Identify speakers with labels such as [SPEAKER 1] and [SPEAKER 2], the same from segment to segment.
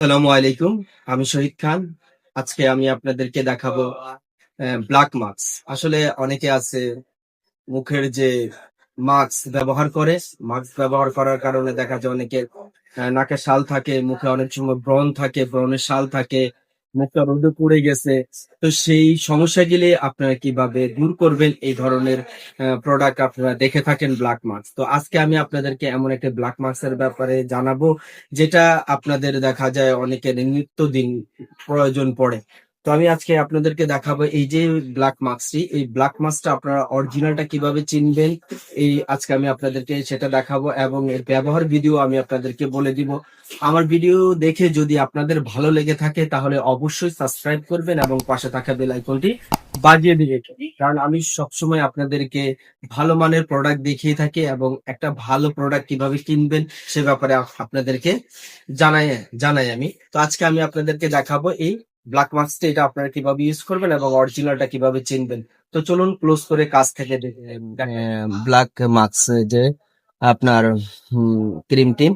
[SPEAKER 1] আসসালামু আলাইকুম, আমি শহীদ খান। আজকে আমি আপনাদেরকে দেখাবো ব্ল্যাক মাস্ক আসলে অনেকে আছে মুখের যে মাস্ক ব্যবহার করে মাস্ক ব্যবহার করার কারণে দেখা যায় অনেকের নাকে শাল থাকে, মুখে অনেক সময় ব্রণ থাকে, ব্রণের শাল থাকে। মুখটা রোদে পড়ে গেছে। তো সেই সমস্যাগুলি আপনারা কীভাবে দূর করবেন? এই ধরনের প্রোডাক্ট আপনারা দেখে থাকেন ব্ল্যাক মাস্ক তো আজকে আমি আপনাদেরকে এমন একটা ব্ল্যাক মাস্কের ব্যাপারে জানাব, যেটা আপনাদের দেখা যায় অনেকের নিত্যদিন প্রয়োজন পড়ে। তো আমি আজকে আপনাদেরকে দেখাবো এই যে ব্ল্যাক মাস্কটি এই ব্ল্যাক মাস্কটা আপনারা অরিজিনালটা কীভাবে চিনবেন, এই আজকে আমি আপনাদেরকে সেটা দেখাবো এবং এর ব্যবহার ভিডিও আমি আপনাদেরকে বলে দিব। আমার ভিডিও দেখে যদি আপনাদের ভালো লেগে থাকে, তাহলে অবশ্যই সাবস্ক্রাইব করবেন এবং পাশে থাকা বেল আইকনটি বাজিয়ে দিবেন। কারণ আমি সবসময় আপনাদেরকে ভালো মানের প্রোডাক্ট দেখিয়ে থাকি এবং একটা ভালো প্রোডাক্ট কীভাবে কিনবেন, সে ব্যাপারে আপনাদেরকে জানাই জানাই আমি। তো আজকে আমি আপনাদেরকে দেখাবো এই ব্ল্যাক মাস্কটা এটা আপনারা কীভাবে ইউজ করবেন এবং অরিজিনালটা কীভাবে চিনবেন? তো চলুন ক্লোজ করে কাজ থেকে ব্ল্যাক মাস্ক যে আপনার ক্রিমটি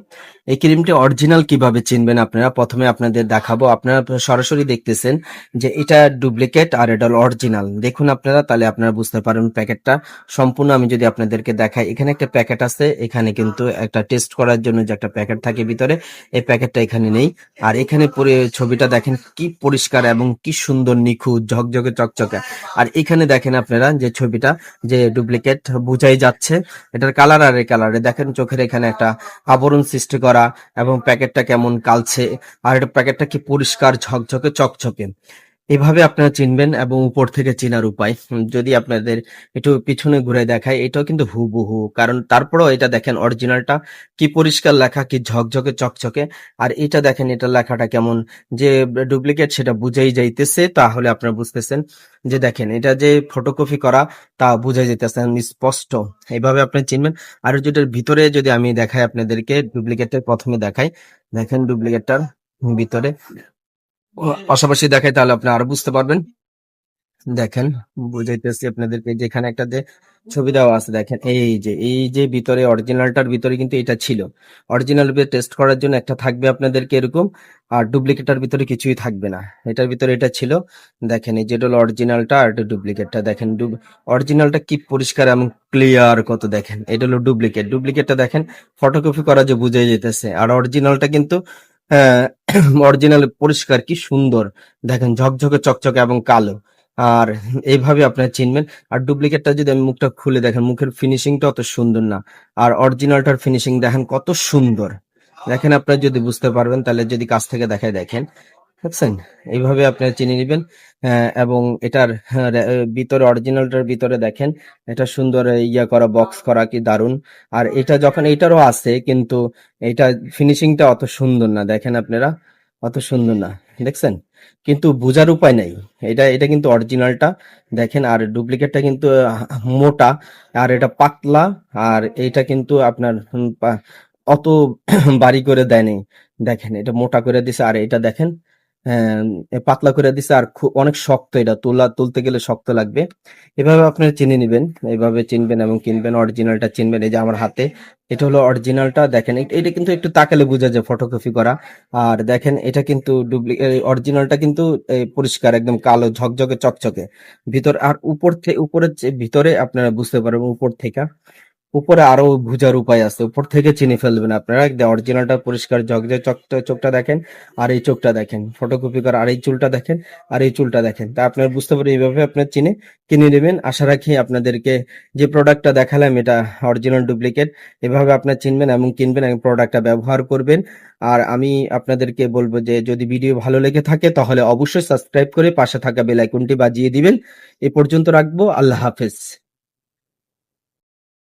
[SPEAKER 1] এই ক্রিমটি অরিজিনাল কীভাবে চিনবেন আপনারা? প্রথমে আপনাদের দেখাবো। আপনারা সরাসরি দেখতেছেন যে এটা ডুপ্লিকেট আর এটা অরিজিনাল দেখুন আপনারা, তাহলে আপনারা বুঝতে পারেন প্যাকেটটা। সম্পূর্ণ আমি যদি আপনাদেরকে দেখাই, এখানে একটা প্যাকেট আছে। এখানে কিন্তু একটা টেস্ট করার জন্য যে একটা প্যাকেট থাকে ভিতরে, এই প্যাকেটটা এখানে নেই। আর এখানে পরে ছবিটা দেখেন কি পরিষ্কার এবং কি সুন্দর, নিখুঁত, ঝকঝকে, চকচকে। আর এখানে দেখেন আপনারা যে ছবিটা, যে ডুপ্লিকেট বুঝাই যাচ্ছে। এটার কালার আর এই কালারে দেখেন চোখের এখানে একটা আবরণ সৃষ্টি করা এবং প্যাকেটটা কেমন কালছে। আর এটা প্যাকেটটা কি পরিষ্কার, ঝকঝকে, চকচকে। এভাবে আপনারা চিনবেন এবং উপর থেকে চেনার উপায়। যদি আপনাদের একটু পিছনে ঘুরে দেখায়, এটাও কিন্তু হুবহু। কারণ তারপরেও এটা দেখেন অরিজিনালটা কি পরিষ্কার লেখা, কি ঝকঝকে, চকচকে। আর এটা দেখেন, এটা লেখাটা কেমন যে ডুপ্লিকেট সেটা বুঝেই যাইতেছে, তাহলে আপনারা বুঝতেছেন যে দেখেন, এটা যে ফটোকপি করা, তা বুঝে যেতেছে স্পষ্ট। এইভাবে আপনি চিনবেন। আর যেটার ভিতরে যদি আমি দেখাই আপনাদেরকে, ডুপ্লিকেটের প্রথমে দেখাই, দেখেন ডুপ্লিকেটটার ভিতরে। পাশাপাশি দেখাই তাহলে আপনি আরও বুঝতে পারবেন। দেখেন, বুঝাইতেছি আপনাদেরকে যেখানে একটা যে ছবি দেওয়া আছে, দেখেন, এই যে এই যে ভিতরে অরিজিনালটার ভিতরে কিন্তু এটা ছিল। অরিজিনাল টেস্ট করার জন্য একটা থাকবে আপনাদেরকে এরকম, আর ডুপ্লিকেটার ভিতরে কিছুই থাকবে না। এটার ভিতরে এটা ছিল। দেখেন, এই যেটা হলো অরিজিনালটা আর এটা ডুপ্লিকেটটা দেখেন অরিজিনালটা কি পরিষ্কার এবং ক্লিয়ার কত, দেখেন, এটা হলো ডুপ্লিকেট ডুপ্লিকেটটা দেখেন ফটোকপি করা যে বুঝে যেতেছে। আর অরিজিনালটা কিন্তু অরিজিনাল পরিষ্কার কি সুন্দর। দেখেন ঝকঝকে, চকচকে এবং কালো। আর এইভাবে আপনারা চিনবেন। আর ডুপ্লিকেটটা যদি আমি মুখটা খুলে দেখেন, মুখের ফিনিশিংটা অত সুন্দর না। আর অরিজিনালটার ফিনিশিং দেখেন কত সুন্দর। দেখেন আপনারা যদি বুঝতে পারবেন, তাহলে যদি কাছ থেকে দেখায় দেখেন। বুঝছেন এইভাবে আপনারা চিনে নেবেন আহ, এবং এটার আহ, ভিতরে অরিজিনালটার ভিতরে দেখেন এটা সুন্দর ইয়া করা বক্স করা কি দারুণ আর এটা যখন এটারও আছে কিন্তু এটা ফিনিশিংটা অত সুন্দর না দেখেন আপনারা অত সুন্দর না দেখছেন? কিন্তু বোঝার উপায় নাই এটা এটা কিন্তু অরিজিনালটা দেখেন আর ডুপ্লিকেটটা কিন্তু মোটা আর এটা পাতলা আর এটা কিন্তু আপনার অত বাড়ি করে দেয়নি দেখেন এটা মোটা করে দিছে আর এটা দেখেন পাতলা করে দিছে আর অনেক শক্ত এটা। তোলা, তুলতে গেলে শক্ত লাগবে। এভাবে আপনারা চিনে নেবেন এইভাবে চিনবেন এবং কিনবেন, অরিজিনালটা চিনবেন। এই যে আমার হাতে, এটা হলো অরিজিনালটা, দেখেন এটা কিন্তু একটু তাকালে বোঝা যায় ফটোকপি করা। আর দেখেন, এটা কিন্তু ডুপ্লিকেট অরিজিনালটা কিন্তু পরিষ্কার, একদম কালো, ঝকঝকে, চকচকে। ভিতর, আর উপর থেকে উপরের ভিতরে আপনারা বুঝতে পারবেন, উপর থেকে। উপরে আরও বুঝার উপায় আছে। উপর থেকে চিনে ফেলবেন আপনারা। একদম অরিজিনালটা পরিষ্কার চকটা চোখটা দেখেন, আর এই চোখটা দেখেন। ফটোকপি করা, আর এই চুলটা দেখেন, আর এই চুলটা দেখেন। তা আপনারা বুঝতে পারেন এইভাবে আপনার চিনে, কিনে নেবেন। আশা রাখি আপনাদেরকে যে প্রোডাক্টটা দেখালাম, এটা অরিজিনাল ডুপ্লিকেট এভাবে আপনার চিনবেন এবং কিনবেন এবং প্রোডাক্টটা ব্যবহার করবেন। আর আমি আপনাদেরকে বলব যে, যদি ভিডিও ভালো লেগে থাকে, তাহলে অবশ্যই সাবস্ক্রাইব করে পাশে থাকা বেল আইকনটি বাজিয়ে দিবেন। এ পর্যন্ত রাখব। আল্লাহ হাফেজ।